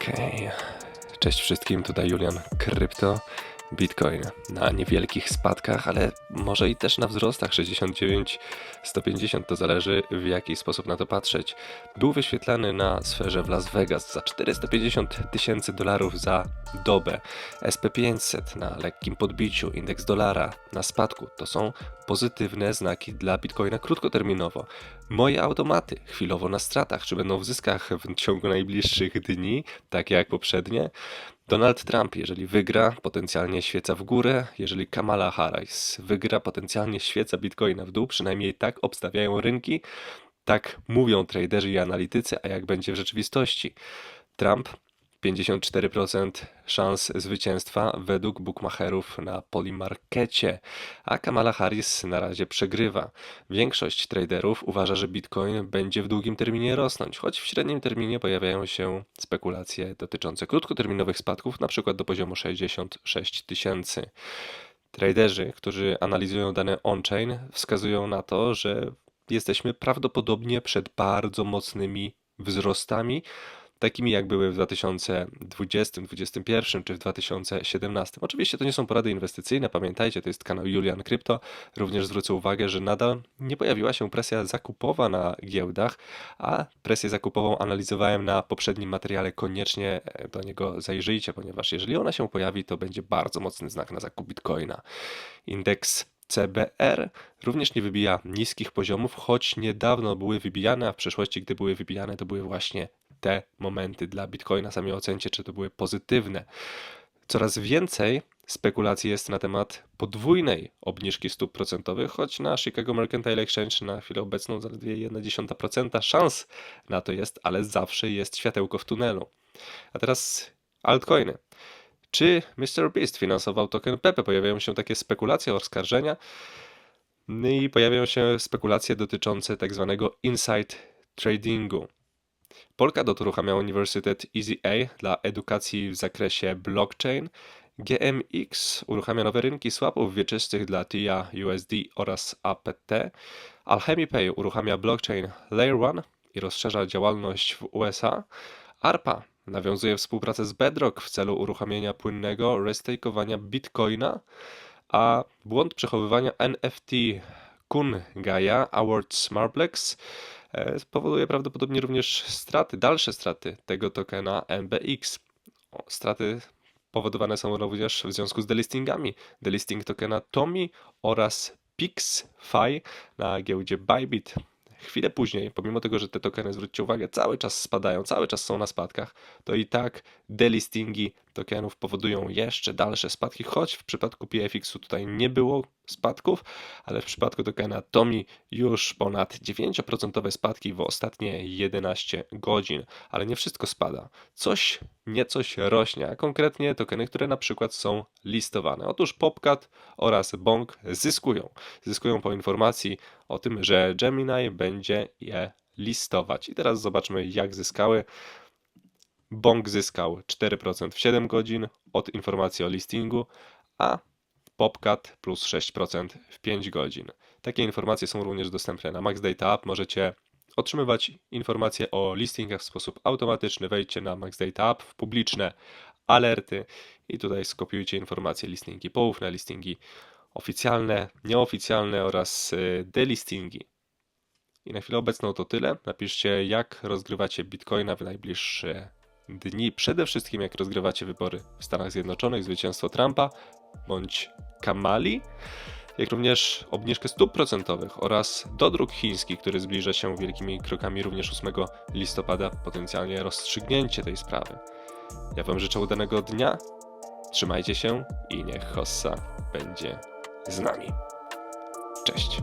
Okej. Cześć wszystkim, tutaj Julian Krypto. Bitcoin na niewielkich spadkach, ale może i też na wzrostach 69, 150, to zależy w jaki sposób na to patrzeć. Był wyświetlany na sferze w Las Vegas za 450 tysięcy dolarów za dobę. SP500 na lekkim podbiciu, indeks dolara na spadku. To są pozytywne znaki dla Bitcoina krótkoterminowo. Moje automaty chwilowo na stratach, czy będą w zyskach w ciągu najbliższych dni, tak jak poprzednie? Donald Trump, jeżeli wygra, potencjalnie świeca w górę, jeżeli Kamala Harris wygra, potencjalnie świeca Bitcoina w dół, przynajmniej tak obstawiają rynki, tak mówią traderzy i analitycy, a jak będzie w rzeczywistości? Trump 54% szans zwycięstwa według bookmacherów na Polymarkecie, a Kamala Harris na razie przegrywa. Większość traderów uważa, że Bitcoin będzie w długim terminie rosnąć, choć w średnim terminie pojawiają się spekulacje dotyczące krótkoterminowych spadków, przykład do poziomu 66 tysięcy. Traderzy, którzy analizują dane on-chain, wskazują na to, że jesteśmy prawdopodobnie przed bardzo mocnymi wzrostami, takimi jak były w 2020, 2021 czy w 2017. Oczywiście to nie są porady inwestycyjne, pamiętajcie, to jest kanał Julian Krypto. Również zwrócę uwagę, że nadal nie pojawiła się presja zakupowa na giełdach, a presję zakupową analizowałem na poprzednim materiale. Koniecznie e, do niego zajrzyjcie, ponieważ jeżeli ona się pojawi, to będzie bardzo mocny znak na zakup Bitcoina. Indeks CBR również nie wybija niskich poziomów, choć niedawno były wybijane, a w przeszłości, gdy były wybijane, to były właśnie te momenty dla Bitcoina. Sami ocencie, czy to były pozytywne. Coraz więcej spekulacji jest na temat podwójnej obniżki stóp procentowych, choć na Chicago Mercantile Exchange na chwilę obecną zaledwie 1,1% szans na to jest, ale zawsze jest światełko w tunelu. A teraz altcoiny. Czy Mr. Beast finansował token Pepe? Pojawiają się takie spekulacje, oskarżenia. No i pojawiają się spekulacje dotyczące tak zwanego inside tradingu. Polkadot uruchamia Uniwersytet Easy A dla edukacji w zakresie blockchain. GMX uruchamia nowe rynki swapów wieczystych dla TIA, USD oraz APT. Alchemy Pay uruchamia blockchain Layer 1 i rozszerza działalność w USA. ARPA nawiązuje współpracę z Bedrock w celu uruchomienia płynnego restakeowania Bitcoina, a błąd przechowywania NFT Kun Gaia Awards Marplex e, spowoduje prawdopodobnie również straty, dalsze straty tego tokena MBX. Straty powodowane są również w związku z delistingami. Delisting tokena Tomi oraz PixFi na giełdzie Bybit chwilę później, pomimo tego, że te tokeny, zwróćcie uwagę, cały czas spadają, cały czas są na spadkach, to i tak delistingi tokenów powodują jeszcze dalsze spadki, choć w przypadku PFX-u tutaj nie było spadków, ale w przypadku tokena TOMI już ponad 9% spadki w ostatnie 11 godzin, ale nie wszystko spada. Coś, niecoś rośnie, a konkretnie tokeny, które na przykład są listowane. Otóż Popcat oraz Bonk zyskują. Zyskują po informacji o tym, że Gemini będzie je listować. I teraz zobaczmy, jak zyskały. Bonk zyskał 4% w 7 godzin od informacji o listingu, a Popcat plus 6% w 5 godzin. Takie informacje są również dostępne na Max Data App. Możecie otrzymywać informacje o listingach w sposób automatyczny. Wejdźcie na Max Data App w publiczne alerty i tutaj skopiujcie informacje listingi poufne, listingi oficjalne, nieoficjalne oraz y, delistingi. I na chwilę obecną to tyle. Napiszcie, jak rozgrywacie Bitcoina w najbliższe dni. Przede wszystkim, jak rozgrywacie wybory w Stanach Zjednoczonych, zwycięstwo Trumpa bądź Kamali, jak również obniżkę stóp procentowych oraz dodruk chiński, który zbliża się wielkimi krokami również 8 listopada, potencjalnie rozstrzygnięcie tej sprawy. Ja Wam życzę udanego dnia, trzymajcie się i niech Hossa będzie z nami. Cześć.